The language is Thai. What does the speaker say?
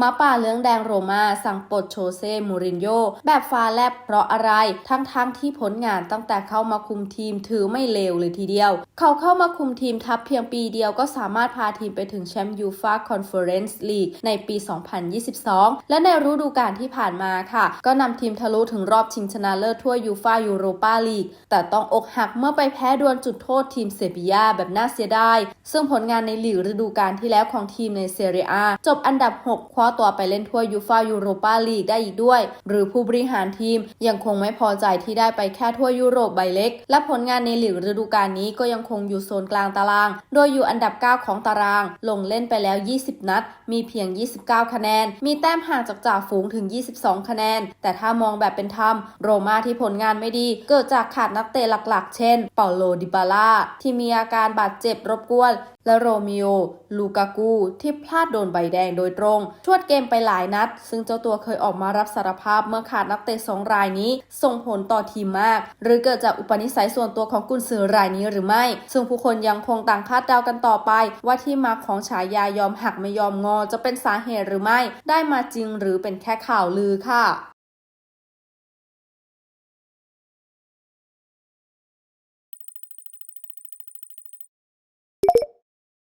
มาป่าเลืองแดงโรมาสั่งปลดโชเซ่มูรินโญ่แบบฟ้าแลบเพราะอะไร ทั้งๆทที่ผลงานตั้งแต่เข้ามาคุมทีมถือไม่เลวเลยทีเดียว เขาเข้ามาคุมทีมทัพเพียงปีเดียวก็สามารถพาทีมไปถึงแชมป์ยูฟาคอนเฟอเรนซ์ลีกในปี 2022 และในฤดูกาลที่ผ่านมาค่ะ ก็นำทีมทะลุถึงรอบชิงชนะเลิศถ้วยูฟายูโรปาลีก แต่ต้องอกหักเมื่อไปแพ้ดวลจุดโทษทีมเซบียาแบบน่าเสียดาย ซึ่งผลงานในลีกฤดูกาลที่แล้วของทีมในเซเรียอาจบอันดับ 6คว้าตัวไปเล่นถ้วยยูฟายูโรปาลีกได้อีกด้วย หรือผู้บริหารทีมยังคงไม่พอใจที่ได้ไปแค่ถ้วยยุโรปใบเล็ก และผลงานในลีกฤดูกาลนี้ก็ยังคงอยู่โซนกลางตาราง โดยอยู่อันดับ 9 ของตาราง ลงเล่นไปแล้ว 20 นัด มีเพียง 29 คะแนน มีแต้มห่างจากจ่าฝูงถึง 22 คะแนน แต่ถ้ามองแบบเป็นธรรม โรม่าที่ผลงานไม่ดีเกิดจากขาดนักเตะหลักๆ เช่น เปาโลดิบาล่าที่มีอาการบาดเจ็บรบกวน และโรมิโอ ลูกากู ที่พลาดโดนใบแดงโดยตรงชวดเกมไปหลายนัด ซึ่งเจ้าตัวเคยออกมารับสารภาพเมื่อขาดนักเตะสองรายนี้ ส่งผลต่อทีมมาก หรือเกิดจากอุปนิสัยส่วนตัวของกุนซือรายนี้หรือไม่ ซึ่งผู้คนยังคงต่างคาดเดากันต่อไป ว่าที่มาของฉายายอมหักไม่ยอมงอ จะเป็นสาเหตุหรือไม่ ได้มาจริงหรือเป็นแค่ข่าวลือค่ะ